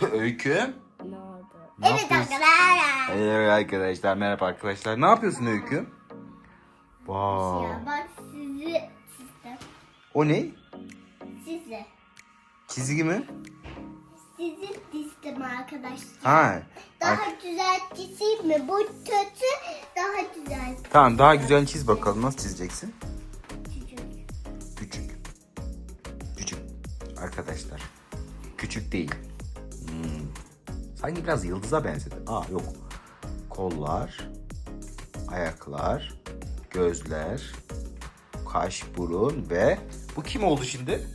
Öykü. Ne evet yapıyorsun? arkadaşlar. Evet arkadaşlar merhaba arkadaşlar. Ne yapıyorsun Öykü? Wow. Ya bak sizi size O ne? size Çizgi mi? sizi dizdim arkadaşlar. Ha. Daha Ar- güzel çizeyim mi? Bu kötü daha güzel. Tamam daha güzel çiz bakalım. Nasıl çizeceksin? çizeceğim. Küçük. Küçük. Arkadaşlar. Küçük değil. Sanki biraz yıldıza benzedi. Aa yok. Kollar, ayaklar, gözler, kaş, burun ve bu kim oldu şimdi?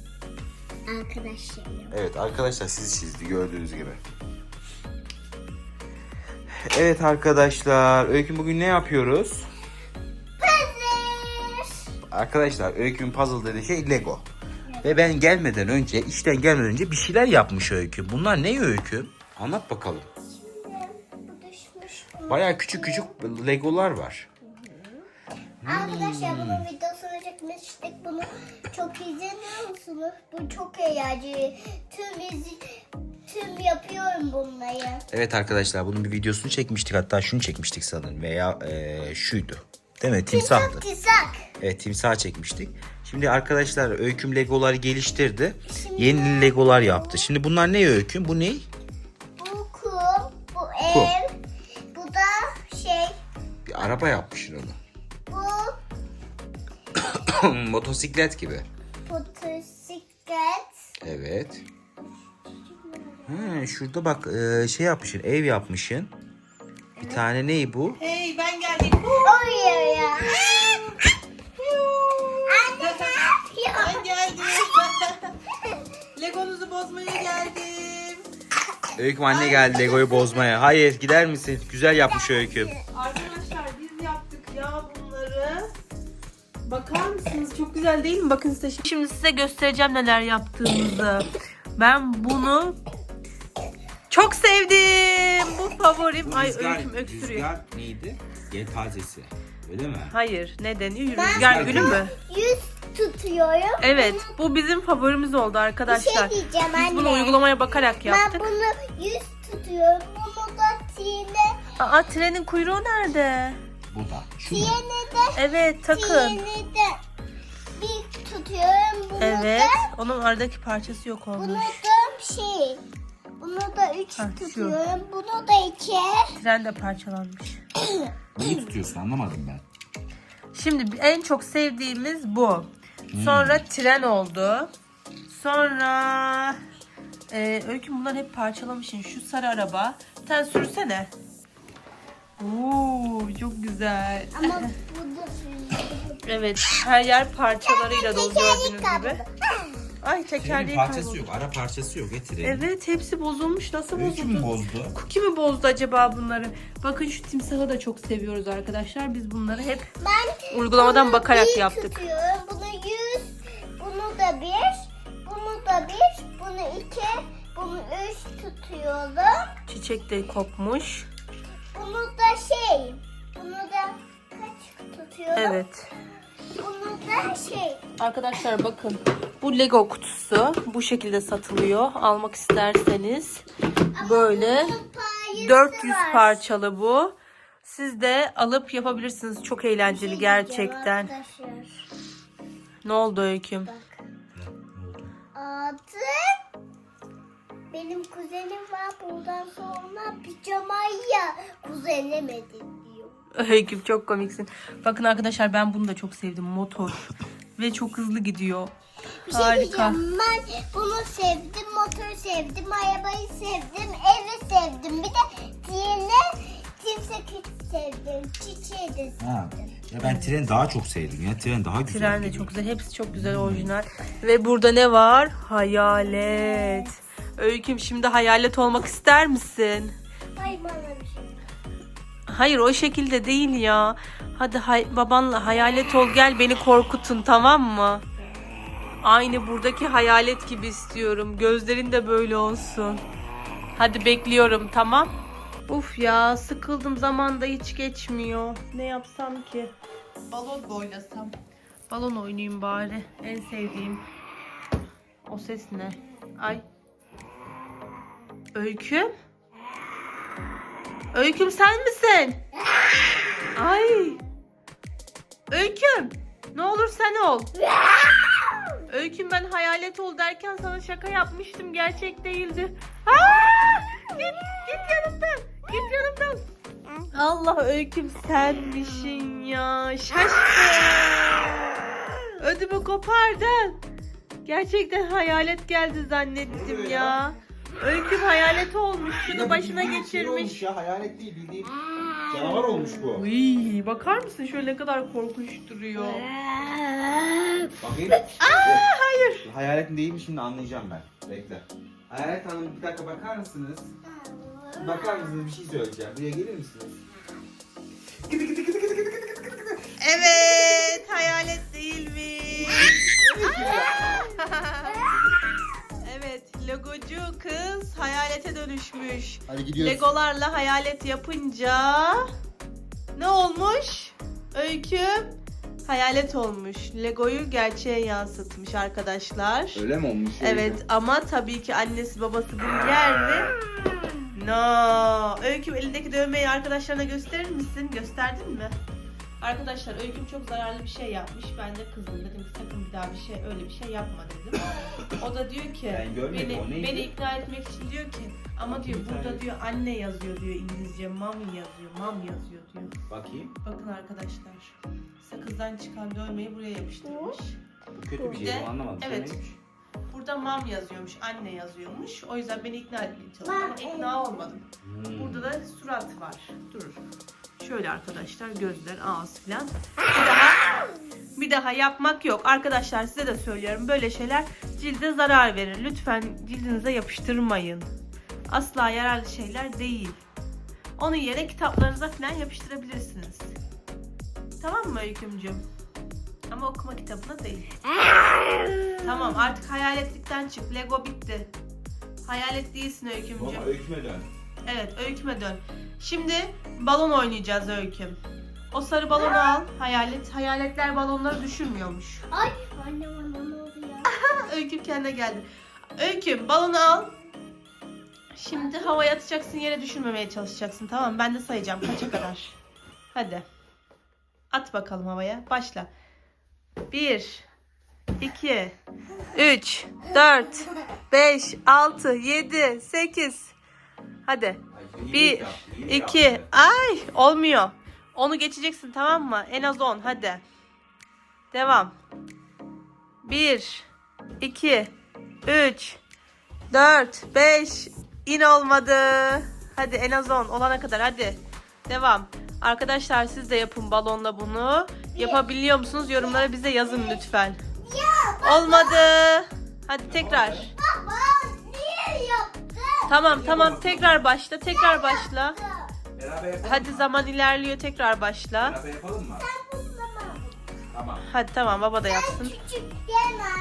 Arkadaşlarım. Evet arkadaşlar sizi çizdi gördüğünüz gibi. Evet arkadaşlar Öyküm bugün ne yapıyoruz? Hazır. Arkadaşlar Öyküm puzzle dediği şey Lego. Ve ben gelmeden önce, işten gelmeden önce bir şeyler yapmış Öykü. Bunlar ne Öykü? Anlat bakalım. Şimdi. Baya küçük küçük Legolar var. Arkadaşlar bunun videosunu çekmiştik. Bunu çok izleniyor musunuz? Bu çok eğlenceli. Tüm izi, tüm yapıyorum bunları. Evet arkadaşlar bunun bir videosunu çekmiştik. Hatta şunu çekmiştik sanırım veya eee, şuydu. Değil mi? Timsahtı. Timsak timsak. Evet timsah çekmiştik. Şimdi arkadaşlar Öyküm Legoları geliştirdi. Yeni Legolar yaptı. Şimdi bunlar ne Öyküm? Bu ne? Ev, bu da şey, Bir araba yapmışsın onu. bu Motosiklet gibi. motosiklet. Evet. Ha, şurada bak e, şey yapmışsın, ev yapmışsın. Bir tane ney bu? Hey ben geldim. Oraya ya. Öyküm anne geldi Lego'yu bozmaya. Hayır gider misin? Güzel yapmış Öyküm. Arkadaşlar biz yaptık ya bunları. Bakar mısınız? Çok güzel değil mi? Bakın size şimdi. Şimdi size göstereceğim neler yaptığımızı. Ben bunu çok sevdim. Bu favorim. Ay öyküm öksürüyor. neydi? Yelpazesi. Öyle mi? Hayır. Ne deniyor? Rüzgar gülü mü? Yüz tutuyorum. Evet. Bu bizim favorimiz oldu Bir arkadaşlar. şey diyeceğim Biz bunu uygulamaya bakarak Ben yaptık. bunu yüz tutuyorum. Bunu da tiyene, Aa trenin kuyruğu nerede? Bu da. Tiyene de, Evet takın. tiyene de bir tutuyorum. Bunu Evet. da, Onun aradaki parçası yok bunu olmuş. da şey. Bunu da üç Ha, şu. tutuyorum. Bunu da iki. Tren de parçalanmış. Neyi tutuyorsun anlamadım ben. Şimdi en çok sevdiğimiz bu. Sonra tren oldu. Sonra e, Öykü bunları hep parçalamışsın. Şu sarı araba. Sen sürsene. Oo, çok güzel. Ama bu da Evet, her yer parçalarıyla dolu gördüğünüz gibi. Ay tekerleği kayboldu. yok, ara parçası yok. Getirelim. Evet, hepsi bozulmuş. Nasıl bozuldu? bozdu? Cookie mi bozdu acaba bunları? Bakın şu timsahı da çok seviyoruz arkadaşlar. Biz bunları hep Ben Uygulamadan bakarak bir yaptık. Tutuyorum. Bunu üç tutuyorum. çiçek de kopmuş. Bunu da şey, bunu da kaç tutuyorum? Evet. Bunu da şey, Arkadaşlar bakın bu Lego kutusu bu şekilde satılıyor. Almak isterseniz böyle bunun payısı 400 var. parçalı bu. Siz de alıp yapabilirsiniz. Çok eğlenceli Şey gerçekten. arkadaşlar. Ne oldu öyküm? Bak. Adı benim kuzenim var buradan sonra pijamayı diyor. Öyküm çok komiksin. Bakın arkadaşlar ben bunu da çok sevdim. Motor. Ve çok hızlı gidiyor. Bir şey Harika. diyeceğim ben bunu sevdim, motoru sevdim, arabayı sevdim, evi sevdim. Bir de diğerini timsahı sevdim, çiçeği de sevdim. Ha. Ya ben tren daha çok sevdim ya. Tren daha güzel. Tren de çok güzel. Hepsi çok güzel orijinal. Ve burada ne var? Hayalet. Öyküm şimdi hayalet olmak ister misin? Ay bana bir şey. Hayır o şekilde değil ya. Hadi hay- babanla hayalet ol gel beni korkutun tamam mı? Aynı buradaki hayalet gibi istiyorum. Gözlerin de böyle olsun. Hadi bekliyorum tamam. Uf ya sıkıldım zaman da hiç geçmiyor. Ne yapsam ki? Balon boylasam. Balon oynayayım bari. En sevdiğim. O ses ne? Ay. Öyküm? Öyküm sen misin? Ay. Öyküm. Ne olur sen ol. Öyküm ben hayalet ol derken sana şaka yapmıştım. Gerçek değildi. Aa! Git, git yanımdan. Git yanımdan. Allah öyküm senmişsin ya. Şaşkın. Ödümü kopardın. Gerçekten hayalet geldi zannettim ya. Öyküm hayalet olmuş. Şunu başına geçirmiş. şey ya hayalet değil bildiğin canavar olmuş bu. Uy, bakar mısın şöyle ne kadar korkunç duruyor. Bakayım. Aa hayır. Hayaletin değil mi şimdi anlayacağım ben. Bekle. Hayalet Hanım bir dakika bakar mısınız? Bakar mısınız bir şey söyleyeceğim. Buraya gelir misiniz? Evet hayalet değilmiş. evet hayalete dönüşmüş. Hadi gidiyoruz. Legolarla hayalet yapınca ne olmuş? Öyküm hayalet olmuş. Legoyu gerçeğe yansıtmış arkadaşlar. Öyle mi olmuş? Evet ama tabii ki annesi babası bunu yer mi? No. Öyküm elindeki dövmeyi arkadaşlarına gösterir misin? Gösterdin mi? Arkadaşlar Öyküm çok zararlı bir şey yapmış. Ben de kızdım. Dedim ki sakın bir daha bir şey öyle bir şey yapma dedim. O da diyor ki Ben görmedim, beni, beni ikna etmek için diyor ki ama diyor Bir tane. burada diyor anne yazıyor diyor İngilizce. Mommy yazıyor. Mom yazıyor diyor. Bakayım. Bakın arkadaşlar. Sakızdan çıkan dövmeyi buraya yapıştırmış. Bu kötü bir şey. De- Bu anlamadım. evet. Neymiş? Burada mam yazıyormuş, anne yazıyormuş. O yüzden beni ikna etmeye çalıştı ama ikna olmadım. Hmm. Burada da surat var. Durur. Şöyle arkadaşlar gözler, ağız filan. Bir daha bir daha yapmak yok. Arkadaşlar size de söylüyorum. Böyle şeyler cilde zarar verir. Lütfen cildinize yapıştırmayın. Asla yararlı şeyler değil. Onun yerine kitaplarınıza falan yapıştırabilirsiniz. Tamam mı Öykümcüm? Ama okuma kitabına değil. Tamam artık hayaletlikten çık. Lego bitti. Hayalet değilsin Öykümcüm. Baba öyküme dön. Evet öyküme dön. Şimdi balon oynayacağız öyküm. O sarı balonu al. Hayalet. Hayaletler balonları düşürmüyormuş. Ay anne bana ne oluyor? Öyküm kendine geldi. Öyküm balonu al. Şimdi havaya atacaksın yere düşürmemeye çalışacaksın. Tamam mı? ben de sayacağım kaça kadar. Hadi. At bakalım havaya. Başla. 1 2 3 4 5 6 7 8 Hadi. Ay, Bir, iki, ay olmuyor. Onu geçeceksin tamam mı? En az 10 hadi. Devam. 1, 2, 3, 4, 5. İn olmadı. Hadi en az 10 olana kadar hadi. Devam. Arkadaşlar siz de yapın balonla bunu. Yapabiliyor musunuz? Yorumlara bize yazın lütfen. Olmadı. Hadi tekrar. Tamam tamam tekrar başla. Tekrar başla. Beraber yapalım Hadi mı? zaman ilerliyor tekrar başla. Beraber yapalım mı? Tamam. Hadi tamam baba da yapsın. Küçük.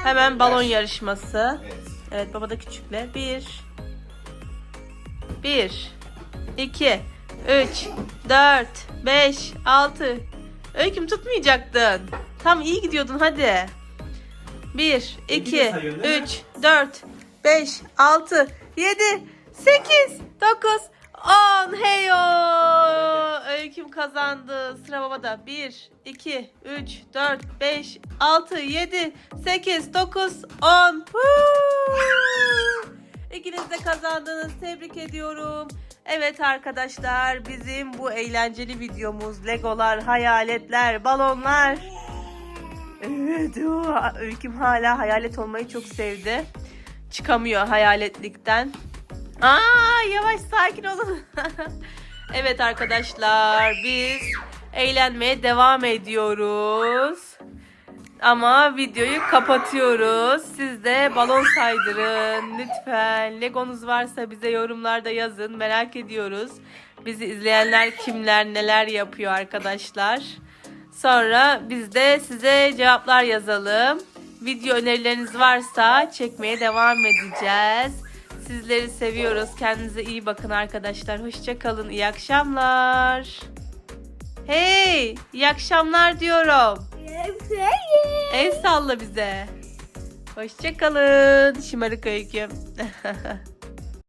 Hemen balon yarışması. Evet. Evet baba da küçükle. Bir. Bir. iki, Üç. Dört. Beş. Altı. Öyküm tutmayacaktın. Tam iyi gidiyordun hadi. Bir. iki, sayıyorsun, değil mi? Üç. Dört. Beş. Altı. Yedi. Sekiz. Dokuz. On. Heyo. Öyküm kazandı. Sıra babada. Bir. iki, Üç. Dört. Beş. Altı. Yedi. Sekiz. Dokuz. On. Woo! İkiniz de kazandınız. Tebrik ediyorum. Evet arkadaşlar bizim bu eğlenceli videomuz Legolar, hayaletler, balonlar. Evet Öyküm hala hayalet olmayı çok sevdi. Çıkamıyor hayaletlikten. Aa yavaş sakin olun. evet arkadaşlar biz eğlenmeye devam ediyoruz. Ama videoyu kapatıyoruz. Siz de balon saydırın lütfen. Legonuz varsa bize yorumlarda yazın. Merak ediyoruz. Bizi izleyenler kimler neler yapıyor arkadaşlar. Sonra biz de size cevaplar yazalım. Video önerileriniz varsa çekmeye devam edeceğiz. Sizleri seviyoruz. Kendinize iyi bakın arkadaşlar. Hoşça kalın. İyi akşamlar. Hey, iyi akşamlar diyorum. El salla bize. Hoşça kalın. Şımarık öyküm.